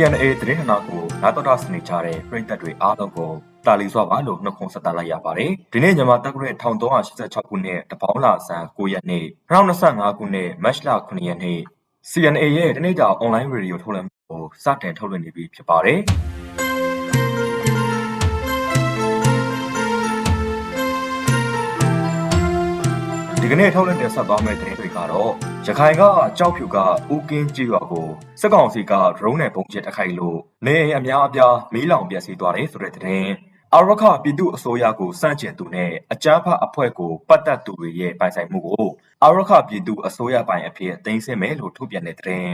CNA သတင်းဌာနကိုနာတော်တာစနေကြတဲ့ပြည်သက်တွေအားလုံးကိုတာလီစွာပါလို့နှုတ်ခွန်းဆက်တလိုက်ရပါတယ်။ဒီနေ့ညမှာတက်ကြတဲ့1386ခုနှစ်တပေါင်းလာဆန်း9ရက်နေ့2025ခုနှစ်မတ်လ9ရက်နေ့ CNA ရဲ့တနေ့တာအွန်လိုင်းရေဒီယိုထုတ်လွှင့်မှုကိုစတင်ထုတ်လွှင့်နေပြီဖြစ်ပါတယ်။ ကနေ့ထုတ်လွှင့်တင်ဆက်သွားမယ့်သတင်းတွေကတော့ရခိုင်ကကြောက်ဖြူကဦးကင်းကြီးရွာကိုစစ်ကောင်စီကဒရုန်းနဲ့ပုံကျစ်တိုက်ခိုက်လို့နေအိမ်အများအပြားမီးလောင်ပျက်စီးသွားတယ်ဆိုတဲ့သတင်းအရခပြည်သူအစိုးရကိုစန့်ကျင်သူနဲ့အကြမ်းဖက်အဖွဲ့ကိုပတ်သက်သူတွေရဲ့ပိုင်ဆိုင်မှုကိုအရခပြည်သူအစိုးရပိုင်အဖြစ်သိမ်းဆည်းမယ်လို့ထုတ်ပြန်တဲ့သတင်း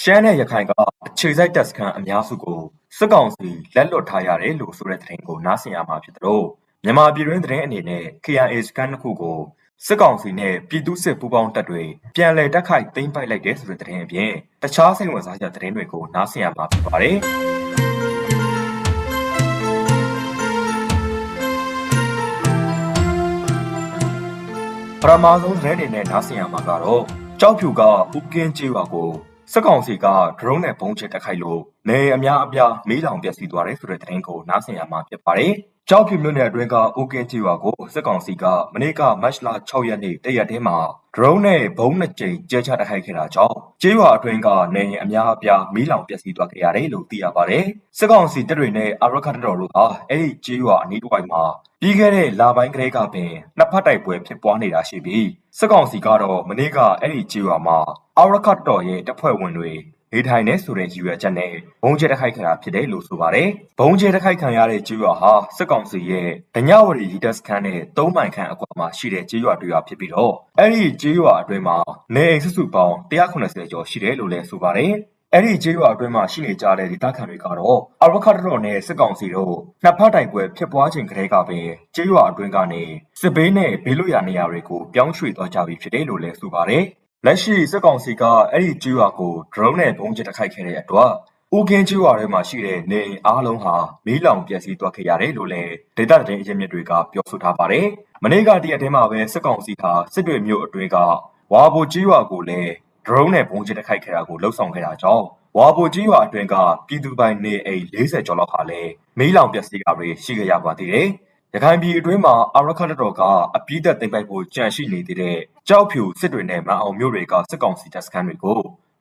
ရှမ်းနဲ့ရခိုင်ကအခြေစိုက်တပ်စခန်းအများစုကိုစစ်ကောင်စီလက်လွတ်ထားရတယ်လို့ဆိုတဲ့သတင်းကိုနားဆင်ရမှာဖြစ်တယ်လို့မြန်မာပြည်တွင်းသတင်းအနေနဲ့ KIA စခန်းတစ်ခုကို စစ်ကောင်စီနဲ့ပြည်သူ့စစ်ပူးပေါင်းတပ်တွေပြန်လည်တိုက်ခိုက်သိမ်းပိုက်လိုက်တဲ့ဆိုတဲ့သတင်းအပြင်တခြားစိတ်ဝင်စားစရာသတင်းတွေကိုနားဆင်ရမှာဖြစ်ပါတယ်ပရမာဆုံးသတင်းတွေနဲ့နားဆင်ရမှာကတော့ကြောက်ဖြူကဦးကင်းကျေးရွာကိုစစ်ကောင်စီကဒရုန်းနဲ့ဘုံချတိုက်ခိုက်လို့နေအများအပြားမီးလောင်ပျက်စီးသွားတယ်ဆိုတဲ့သတင်းကိုနားဆင်ရမှာဖြစ်ပါတယ်။ကြောက်ဖြူမြို့နယ်အတွင်းကဦးကင်းကျေးရွာကိုစစ်ကောင်စီကမနေ့ကမတ်လ6ရက်နေ့တရက်တည်းမှာဒရုန်းနဲ့ဘုံနှစ်ကြိမ်ကျဲချတိုက်ခိုက်ခဲ့တာကြောင့်ကျေးရွာအတွင်းကနေအများအပြားမီးလောင်ပျက်စီးသွားခဲ့ရတယ်လို့သိရပါတယ်။စစ်ကောင်စီတပ်တွေနဲ့အာရခတ်တော်တို့ဟာအဲ့ဒီကျေးရွာအနီးတစ်ဝိုက်မှာပြီးခဲ့တဲ့လပိုင်းကလေးကပင်နှစ်ဖက်တိုက်ပွဲဖြစ်ပွားနေတာရှိပြီးစစ်ကောင်စီကတော့မနေ့ကအဲ့ဒီကျေးရွာမှာအာရခတ်တော်ရဲ့တပ်ဖွဲ့ဝင်တွေ နေထိုင်နေဆိုတဲ့ရည်ရွယ်ချက်နဲ့ဘုံကျဲတိုက်ခိုက်ခံရဖြစ်တယ်လို့ဆိုပါတယ်။ဘုံကျဲတိုက်ခိုက်ခံရတဲ့ကျေးရွာဟာစစ်ကောင်စီရဲ့ဒညဝရီရီတပ်စခန်းနဲ့၃မိုင်ခန့်အကွာမှာရှိတဲ့ကျေးရွာတွေရွာဖြစ်ပြီးတော့အဲ့ဒီကျေးရွာအတွင်းမှာနေအိမ်စုစုပေါင်း180ကျော်ရှိတယ်လို့လည်းဆိုပါတယ်။အဲ့ဒီကျေးရွာအတွင်းမှာရှိနေကြတဲ့ဒေသခံတွေကတော့အရခတ်တော်နဲ့စစ်ကောင်စီတို့နှစ်ဖက်တိုင်ပွဲဖြစ်ပွားခြင်းကလေးကပင်ကျေးရွာအတွင်းကနေစစ်ဘေးနဲ့ဘေးလွတ်ရာနေရာတွေကိုပြောင်းရွှေ့သွားကြပြီဖြစ်တယ်လို့လည်းဆိုပါတယ်။ လက်ရှိစစ်ကောင်စီကအဲ့ဒီကျွော်ကို drone နဲ့ပုံကျတိုက်ခိုက်ခဲ့တဲ့အတွက်ဦးကင်းကျွော်ထဲမှာရှိတဲ့နေအိမ်အားလုံးဟာမီးလောင်ပျက်စီးသွားခဲ့ရတယ်လို့လည်းဒေတာသတင်းအရင်းမြစ်တွေကပြောဆိုထားပါတယ်။မနေ့ကတရက်ထဲမှာပဲစစ်ကောင်စီဟာစစ်တွေမြို့အတွင်းကဝါဘိုကျွော်ကိုလည်း drone နဲ့ပုံကျတိုက်ခိုက်ခဲ့တာကိုလှုပ်ဆောင်ခဲ့တာကြောင့်ဝါဘိုကျွော်အတွင်းကပြည်သူပိုင်နေအိမ်40ကျော်လောက်ဟာလည်းမီးလောင်ပျက်စီးတာတွေရှိခဲ့ရပါသေးတယ်။ ရခိုင်ပြည်အတွင်းမှာအာရခတ်တော်ကအပြည့်သက်သိမ်းပိုက်ဖို့ကြံရှိနေသေးတဲ့ကြောက်ဖြူစစ်တွေနဲ့မန်အောင်မြို့တွေကစစ်ကောင်စီတပ်စခန်းတွေကို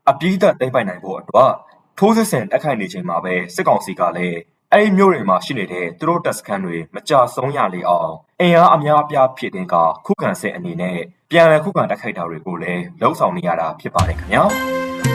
အပြည့်သက်သိမ်းပိုက်နိုင်ဖို့အတွက်ထိုးစစ်ဆင်တိုက်ခိုက်နေချိန်မှာပဲစစ်ကောင်စီကလည်းအဲ့ဒီမြို့တွေမှာရှိနေတဲ့သူတို့တပ်စခန်းတွေမကြဆုံးရလေအောင်အင်အားအများအပြားဖြည့်တင်ကခုခံစစ်အနေနဲ့ပြန်လည်ခုခံတိုက်ခိုက်တာတွေကိုလည်းလှုံ့ဆော်နေရတာဖြစ်ပါတယ်ခင်ဗျာ။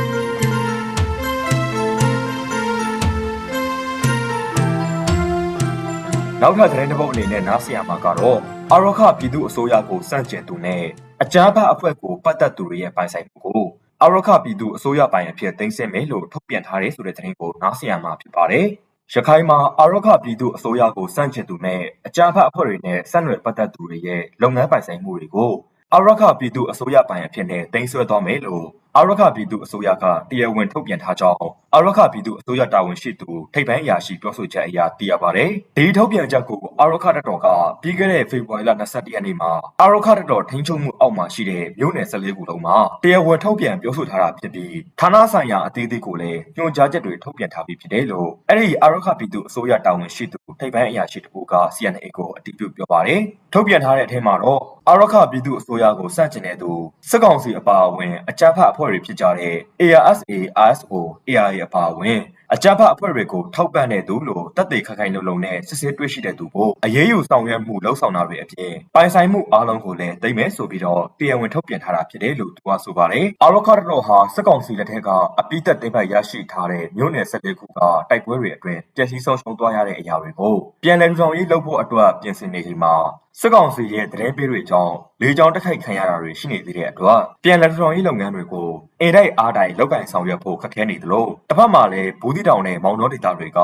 နောက်ထပ်သတင်းတစ်ပုဒ်အနေနဲ့နားဆင်ရမှာကတော့အာရခပြည်သူအစိုးရကိုစန့်ကျင်သူနဲ့အကြမ်းဖက်အဖွဲ့ကိုပတ်သက်သူတွေရဲ့ပိုင်ဆိုင်မှုကိုအာရခပြည်သူအစိုးရပိုင်အဖြစ်သိမ်းဆည်းမယ်လို့ထုတ်ပြန်ထားတဲ့ဆိုတဲ့သတင်းကိုနားဆင်ရမှာဖြစ်ပါတယ်။ရခိုင်မှာအာရခပြည်သူအစိုးရကိုစန့်ကျင်သူနဲ့အကြမ်းဖက်အဖွဲ့တွေနဲ့ဆက်နွယ်ပတ်သက်သူတွေရဲ့လုပ်ငန်းပိုင်ဆိုင်မှုတွေကိုအာရခပြည်သူအစိုးရပိုင်အဖြစ်နဲ့တင်ဆွဲသွားမယ်လို့ အာရခပြည်သူအစိုးရကတရားဝင်ထုတ်ပြန်ထားကြောင်းအာရခပြည်သူအစိုးရတာဝန်ရှိသူထိပ်ပိုင်းအရာရှိပြောဆိုချက်အရသိရပါတယ်။ဒီထုတ်ပြန်ချက်ကိုအာရခတပ်တော်ကပြီးခဲ့တဲ့ဖေဖော်ဝါရီလ22ရက်နေ့မှာအာရခတပ်တော်ထိန်းချုပ်မှုအောက်မှာရှိတဲ့မြို့နယ်14ခုလုံးမှာတရားဝင်ထုတ်ပြန်ပြောဆိုထားတာဖြစ်ပြီးဌာနဆိုင်ရာအသေးသေးကိုလည်းညွှန်ကြားချက်တွေထုတ်ပြန်ထားပြီးဖြစ်တယ်လို့အဲ့ဒီအာရခပြည်သူအစိုးရတာဝန်ရှိသူထိပ်ပိုင်းအရာရှိတကူက CNA ကိုအတည်ပြုပြောပါတယ်။ထုတ်ပြန်ထားတဲ့အထက်မှာတော့အာရခပြည်သူအစိုးရကိုစန့်ကျင်တဲ့သူစစ်ကောင်စီအပါအဝင်အကြမ်းဖက်အဖွဲ့တွေဖြစ်ကြတဲ့ ARSA, ASO, ARA အပါအဝင်အကြမ်းဖက်အဖွဲ့တွေကိုထောက်ပံ့တဲ့သူလို့တပ်တွေခိုင်ခိုင်လုံလုံနဲ့စစ်ဆေးတွေ့ရှိတဲ့သူကိုအရေးယူဆောင်ရွက်မှုလှုပ်ဆောင်တာတွေအပြင်ပိုင်ဆိုင်မှုအားလုံးကိုလည်းသိမ်းမယ်ဆိုပြီးတော့တရားဝင်ထုတ်ပြန်ထားတာဖြစ်တယ်လို့သူကဆိုပါတယ်။အာရခတ်တော်ဟာစစ်ကောင်စီလက်ထက်ကအပိသက်သိမ်းပိုက်ရရှိထားတဲ့မြို့နယ်၁၄ခုကတိုက်ပွဲတွေအတွင်းပျက်စီးဆုံးရှုံးသွားရတဲ့အရာတွေကိုပြန်လည်ထူထောင်ရေးလုပ်ဖို့အတွက်ပြင်ဆင်နေချိန်မှာစစ်ကောင်စီရဲ့တရင်ပေးတွေကြောင့်လေကြောင်းတိုက်ခိုက်ခံရတာတွေရှိနေသေးတဲ့အတွက်ပြန်လည်ထူထောင်ရေးလုပ်ငန်းတွေကိုအင်တိုက်အားတိုက်လုပ်ကင်ဆောင်ရွက်ဖို့ခက်ခဲနေသလိုတစ်ဖက်မှာလည်းဘူးတီတောင်နဲ့မောင်နှောဒေသတွေက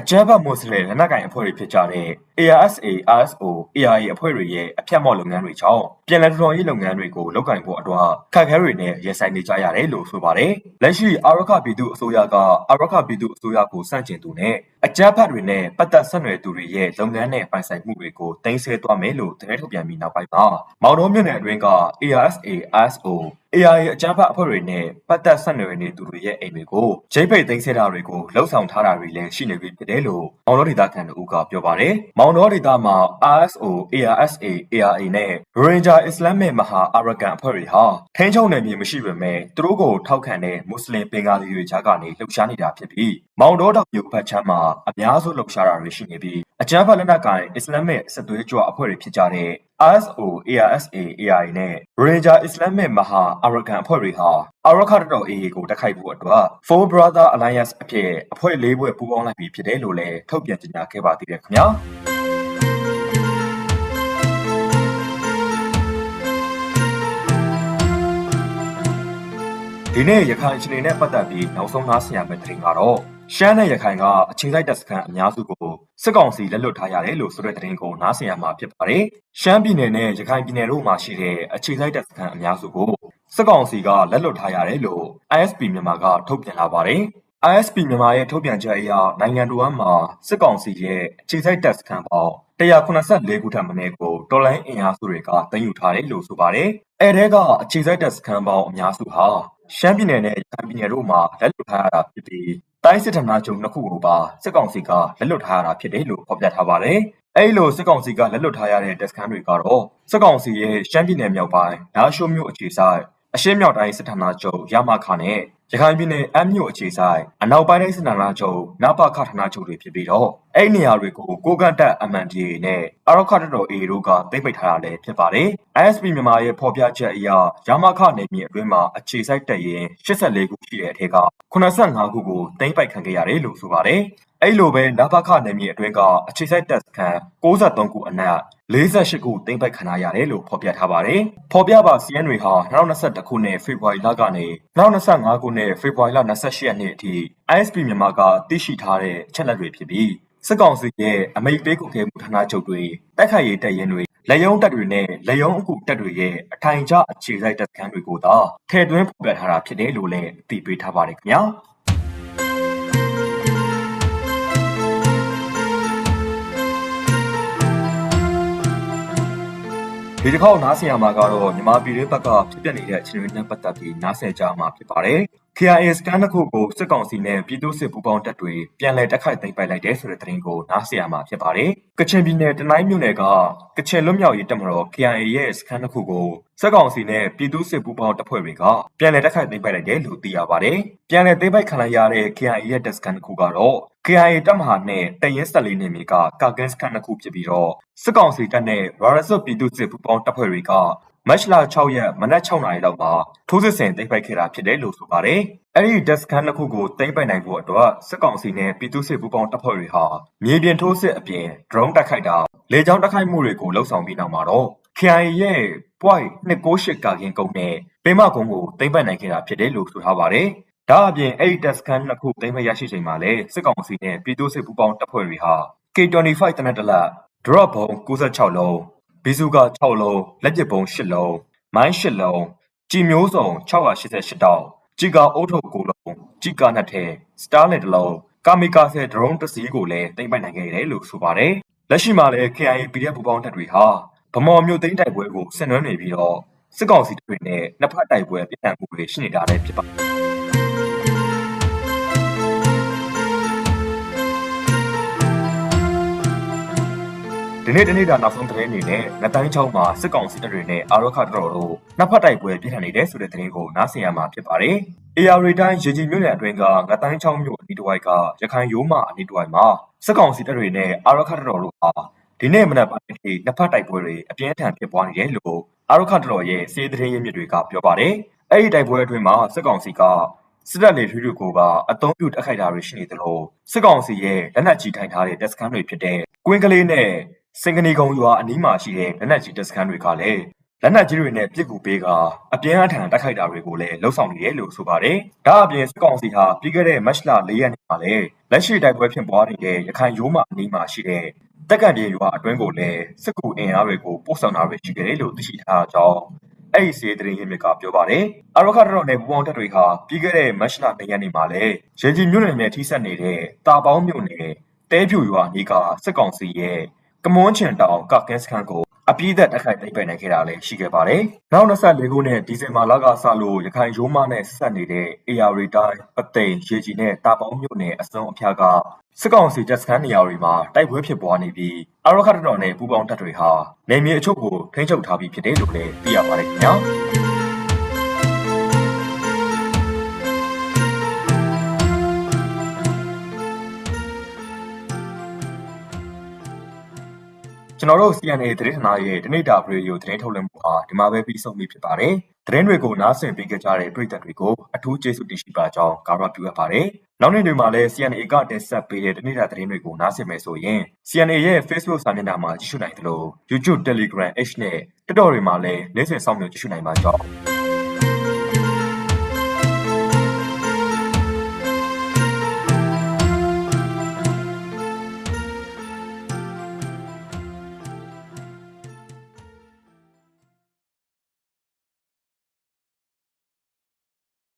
အကြမ်းဖက်မွတ်စလင်လက်နက်ကိုင်အဖွဲ့တွေဖြစ်ကြတဲ့ ARSA, RSO, ARA အဖွဲ့တွေရဲ့အပြတ်မောက်လုပ်ငန်းတွေကြောင့်ပြည်내ထူထောင်ရေးလုပ်ငန်းတွေကိုလုပ်ကိုင်ဖို့အတွက်ခက်ခဲတွေနဲ့ရင်ဆိုင်နေကြရတယ်လို့ဆိုပါတယ်။လက်ရှိအာရခပြည်သူအစိုးရကအာရခပြည်သူအစိုးရကိုစန့်ကျင်သူနဲ့အကြမ်းဖက်တွေနဲ့ပတ်သက်ဆက်နွယ်သူတွေရဲ့လုပ်ငန်းနဲ့ပိုင်ဆိုင်မှုတွေကိုတင်ဆက်သွားမယ်လို့သတင်းထုတ်ပြန်ပြီးနောက်ပိုင်းမှာမောင်တော်မြို့နယ်အတွင်းက ARSA, RSO AI အကြမ်းဖက်အဖွဲ့တွေနဲ့ပတ်သက်ဆက်နွယ်နေသူတွေရဲ့အိမ်တွေကိုဂျိတ်ဖိတ်သိမ်းဆဲတာတွေကိုလှုပ်ဆောင်ထားတာတွေလည်းရှိနေပြီဖြစ်တယ်လို့မောင်တော်ဒေသခံတို့ကပြောပါတယ်။မောင်တော်ဒေသမှာ RSO, ARSA, ARA နဲ့ Ranger Islamic မဟာအာရကန်အဖွဲ့တွေဟာထိန်းချုပ်နယ်မြေမရှိပေမဲ့သူတို့ကိုထောက်ခံတဲ့မွတ်စလင်ပင်ဂါလီတွေကြားကနေလှုပ်ရှားနေတာဖြစ်ပြီးမောင်တော်တောင်မြို့ဖက်ချမ်းမှာအများစုလှုပ်ရှားတာတွေရှိနေပြီးအကြမ်းဖက်လက်နက်ကိုင် Islamic စစ်သွေးကြွအဖွဲ့တွေဖြစ်ကြတဲ့ RSO, ARSA, AI နဲ့ Ranger Islamic မဟာအာရကန်အဖွဲ့တွေဟာအာရခတ်တော် AA ကိုတိုက်ခိုက်ဖို့အတွက် Four Brother Alliance အဖြစ်အဖွဲ့လေးဖွဲ့ပူးပေါင်းလိုက်ပြီးဖြစ်တယ်လို့လည်းထုတ်ပြန်ကြေညာခဲ့ပါသေးတယ်ခင်ဗျာ။ဒီနေ့ရခိုင်အခြေအနေနဲ့ပတ်သက်ပြီးနောက်ဆုံးနားဆင်ရမယ့်သတင်းကတော့ ရှမ်းနဲ့ရခိုင်ကအခြေစိုက်တပ်စခန်းအများစုကိုစစ်ကောင်စီလက်လွတ်ထားရတယ်လို့ဆိုတဲ့သတင်းကိုနားဆင်ရမှာဖြစ်ပါတယ်။ရှမ်းပြည်နယ်နဲ့ရခိုင်ပြည်နယ်တို့မှာရှိတဲ့အခြေစိုက်တပ်စခန်းအများစုကိုစစ်ကောင်စီကလက်လွတ်ထားရတယ်လို့ ISP မြန်မာကထုတ်ပြန်လာပါတယ်။ ISP မြန်မာရဲ့ထုတ်ပြန်ချက်အရနိုင်ငံတော်မှာစစ်ကောင်စီရဲ့အခြေစိုက်တပ်စခန်းပေါင်း184ခုထပ်မင်းကိုတော်လိုင်းအင်အားစုတွေကတင်ယူထားတယ်လို့ဆိုပါတယ်။အဲတဲကအခြေစိုက်တပ်စခန်းပေါင်းအများစုဟာ ရှမ်းပြည်နယ်နဲ့ရခိုင်ပြည်နယ်တို့မှာလက်လွတ်ထားရတာဖြစ်ပြီးတိုင်းစစ်ဌာနချုပ်နှစ်ခုကိုပါစစ်ကောင်စီကလက်လွတ်ထားရတာဖြစ်တယ်လို့ဖော်ပြထားပါတယ်။အဲဒီလိုစစ်ကောင်စီကလက်လွတ်ထားရတဲ့တပ်စခန်းတွေကတော့စစ်ကောင်စီရဲ့ရှမ်းပြည်နယ်မြောက်ပိုင်းနားရှိုးမြို့အခြေစိုက် အရှေ့မြောက်တိုင်းစစ်ဌာနချုပ်ရမခနဲ့ရခိုင်ပြည်နယ်အမ်းမြို့အခြေဆိုင်အနောက်ပိုင်းတိုင်းစစ်ဌာနချုပ်နပခဌာနချုပ်တွေဖြစ်ပြီးတော့အဲ့ဒီနေရာတွေကိုကိုကန့်တက် MNDA နဲ့အရောခတ်တော် A တို့ကသိမ်းပိတ်ထားတာလည်းဖြစ်ပါတယ်။ ISP မြန်မာရဲ့ဖော်ပြချက်အရရမခနယ်မြေအတွင်းမှာအခြေစိုက်တပ်ရင်း84ခုရှိတဲ့အထက်က85ခုကိုသိမ်းပိုက်ခံခဲ့ရတယ်လို့ဆိုပါတယ်။အဲ့လိုပဲနပခနယ်မြေအတွင်းကအခြေစိုက်တပ်စခန်း63ခုအနက် 48ခုသိမ်းပိုက်ခံရရတယ်လို့ဖော်ပြထားပါတယ်။ဖော်ပြပါစီးရင်တွေဟာ2021ခုနှစ်ဖေဖော်ဝါရီလကနေ2025ခုနှစ်ဖေဖော်ဝါရီလ28ရက်နေ့အထိ ISP မြန်မာကသိရှိထားတဲ့ချက်လက်တွေဖြစ်ပြီးစစ်ကောင်စီရဲ့အမိတ်ပေးကုတ်ခဲမှုဌာနချုပ်တွေတိုက်ခိုက်ရေးတပ်ရင်းတွေလက်ယုံတပ်တွေနဲ့လက်ယုံအကူတပ်တွေရဲ့အထိုင်ကျအခြေစိုက်တပ်စခန်းတွေကိုသာထည့်သွင်းဖော်ပြထားတာဖြစ်တယ်လို့လည်းအသိပေးထားပါတယ်ခင်ဗျာ။ ဒီတစ်ခေါက်နားဆင်ရမှာကတော့မြန်မာပြည်တွင်းဘက်ကဖြစ်ပျက်နေတဲ့အခြေအနေတွေနဲ့ပတ်သက်ပြီးနားဆင်ကြမှာဖြစ်ပါတယ်။ KIA စကန်တစ်ခုကိုစစ်ကောင်စီနဲ့ပြည်သူ့စစ်ပူးပေါင်းတပ်တွေပြန်လည်တိုက်ခိုက်သိမ်းပိုက်လိုက်တဲ့ဆိုတဲ့သတင်းကိုနားဆင်ရမှာဖြစ်ပါတယ်။ကချင်ပြည်နယ်တနိုင်းမြို့နယ်ကကချင်လွတ်မြောက်ရေးတပ်မတော် KIA ရဲ့စကန်တစ်ခုကိုစစ်ကောင်စီနဲ့ပြည်သူ့စစ်ပူးပေါင်းတပ်ဖွဲ့တွေကပြန်လည်တိုက်ခိုက်သိမ်းပိုက်လိုက်တယ်လို့သိရပါတယ်။ပြန်လည်သိမ်းပိုက်ခံလိုက်ရတဲ့ KIA ရဲ့တပ်စကန်တစ်ခုကတော့ KIA တပ်မဟာနဲ့တရင်ဆက်လေးနေမြေကကာကင်းစကန်တစ်ခုဖြစ်ပြီးတော့စစ်ကောင်စီတပ်နဲ့ရာရစွတ်ပြည်သူ့စစ်ပူးပေါင်းတပ်ဖွဲ့တွေက မတ်လ6ရက်မနက်6နာရီလောက်မှာထိုးစစ်ဆင်သိမ်းပိုက်ခဲ့တာဖြစ်တယ်လို့ဆိုပါတယ်။အဲဒီဒက်စကန်တစ်ခုကိုသိမ်းပိုက်နိုင်ဖို့အတွက်စစ်ကောင်စီနဲ့ပြည်သူ့စစ်ပူးပေါင်းတပ်ဖွဲ့တွေဟာမြေပြင်ထိုးစစ်အပြင် drone တိုက်ခိုက်တာလေကြောင်းတိုက်ခိုက်မှုတွေကိုလှုပ်ဆောင်ပြီးနောက်မှာတော့ KIA ရဲ့ point 298ကာကင်းကုန်းနဲ့ပင်မကုန်းကိုသိမ်းပိုက်နိုင်ခဲ့တာဖြစ်တယ်လို့ဆိုထားပါတယ်။ဒါအပြင်အဲ့ဒီတက်စကန်နှစ်ခုသိမ်းမရရှိချိန်မှာလည်းစစ်ကောင်စီနဲ့ပြည်သူ့စစ်ပူးပေါင်းတပ်ဖွဲ့တွေဟာ K25 တနက်တလက် drop ဘုံ96လုံး ဘီဇူကာ6လုံးလက်ပစ်ဘုံ8လုံးမိုင်း8လုံးကြည်မျိုးစုံ688တောက်ជីကာအုတ်ထုတ်9လုံးជីကာနှစ်ထဲစတားလင်တစ်လုံးကာမီကာဆယ်ဒရုန်းတစ်စီးကိုလည်းသိမ်းပိုက်နိုင်ခဲ့တယ်လို့ဆိုပါတယ်လက်ရှိမှာလည်း KIA PDF ပူးပေါင်းတပ်တွေဟာဗမော်မြို့သိမ်းတိုက်ပွဲကိုဆင်နွှဲနေပြီးတော့စစ်ကောင်စီတပ်တွေနဲ့နှစ်ဖက်တိုက်ပွဲပြန့်မှုတွေရှိနေတာလည်းဖြစ်ပါတယ် ဒီနေ့တနေ့တာနောက်ဆုံးသတင်းအနေနဲ့ငတိုင်းချောင်းမှာစစ်ကောင်စီတပ်တွေနဲ့အာရခတော်တို့နှစ်ဖက်တိုက်ပွဲပြင်းထန်နေတယ်ဆိုတဲ့သတင်းကိုနားဆင်ရမှာဖြစ်ပါတယ်။ AR တိုင်းရေကြီးမြို့နယ်အတွင်းကငတိုင်းချောင်းမြို့အနီးတစ်ဝိုက်ကရခိုင်ရိုးမအနီးတစ်ဝိုက်မှာစစ်ကောင်စီတပ်တွေနဲ့အာရခတော်တို့ဟာဒီနေ့မနက်ပိုင်းအထိနှစ်ဖက်တိုက်ပွဲတွေအပြင်းထန်ဖြစ်ပွားနေတယ်လို့အာရခတော်ရဲ့စီးသတင်းရင်းမြစ်တွေကပြောပါတယ်။အဲ့ဒီတိုက်ပွဲအတွင်းမှာစစ်ကောင်စီကစစ်တပ်လေထူးတွေကိုပါအုံပြုတက်ခိုက်တာတွေရှိနေသလိုစစ်ကောင်စီရဲ့လက်နက်ကြီးထိုင်ထားတဲ့တပ်စခန်းတွေဖြစ်တဲ့ကွင်းကလေးနဲ့ စင်ကနေကုံရွာအနီးမှာရှိတဲ့လက်နက်ကြီးတပ်စခန်းတွေကလည်းလက်နက်ကြီးတွေနဲ့ပြစ်ကူပေးကအပြင်းအထန်တိုက်ခိုက်တာတွေကိုလည်းလှုံ့ဆော်နေတယ်လို့ဆိုပါတယ်။ဒါအပြင်စစ်ကောင်စီဟာပြီးခဲ့တဲ့မတ်လ၄ရက်နေ့မှာလည်းလက်ရှိတိုက်ပွဲဖြစ်ပွားနေတဲ့ရခိုင်ရိုးမအနီးမှာရှိတဲ့တက်ကံပြေရွာအတွင်းကိုလည်းစစ်ကူအင်အားတွေကိုပို့ဆောင်တာတွေရှိခဲ့တယ်လို့သိရှိထားကြောင်းအဲ့ဒီစီးသတင်းရင်းမြစ်ကပြောပါတယ်။အရခတ်တော်နဲ့ပူပေါင်းတပ်တွေဟာပြီးခဲ့တဲ့မတ်လ၄ရက်နေ့မှာလည်းရေကြီးမြို့နယ်နဲ့ထိစပ်နေတဲ့တာပေါင်းမြို့နယ်တဲဖြူရွာနီးကစစ်ကောင်စီရဲ့ ကမွန်းချင်တောင်ကကင်းစခန်းကိုအပြည့်သက်တိုက်ခိုက်သိမ်းပိုက်နိုင်ခဲ့တာလည်းရှိခဲ့ပါတယ်။နောက်24ခုနဲ့ဒီဇင်ဘာလကစလို့ရခိုင်ရိုးမနဲ့ဆက်နေတဲ့ AR တိုင်းပသိမ်ရေကြီးနဲ့တာပေါင်းမြို့နယ်အစုံအဖျားကစစ်ကောင်စီတပ်စခန်းနေရာတွေမှာတိုက်ပွဲဖြစ်ပွားနေပြီးအရခတ်တော်နဲ့ပူပေါင်းတပ်တွေဟာနေမြေအချို့ကိုထိန်းချုပ်ထားပြီးဖြစ်တယ်လို့လည်းသိရပါတယ်ခင်ဗျာ။ ကျွန်တော်တို့ CNA သတင်းဌာနရဲ့တနေ့တာဗီဒီယိုသတင်းထုတ်လွှင့်မှုအားဒီမှာပဲပြီးဆုံးပြီဖြစ်ပါတယ်။သတင်းတွေကိုနားဆင်ပေးကြတဲ့ပရိသတ်တွေကိုအထူးကျေးဇူးတင်ရှိပါကြောင်းကာရပြုအပ်ပါတယ်။နောက်နေ့တွေမှာလည်း CNA ကတင်ဆက်ပေးတဲ့တနေ့တာသတင်းတွေကိုနားဆင်မယ်ဆိုရင် CNA ရဲ့ Facebook စာမျက်နှာမှာကြည့်ရှုနိုင်သလို YouTube, Telegram, X နဲ့ TikTok တွေမှာလည်းနေ့စဉ်စောင့်မျှော်ကြည့်ရှုနိုင်ပါကြောင်း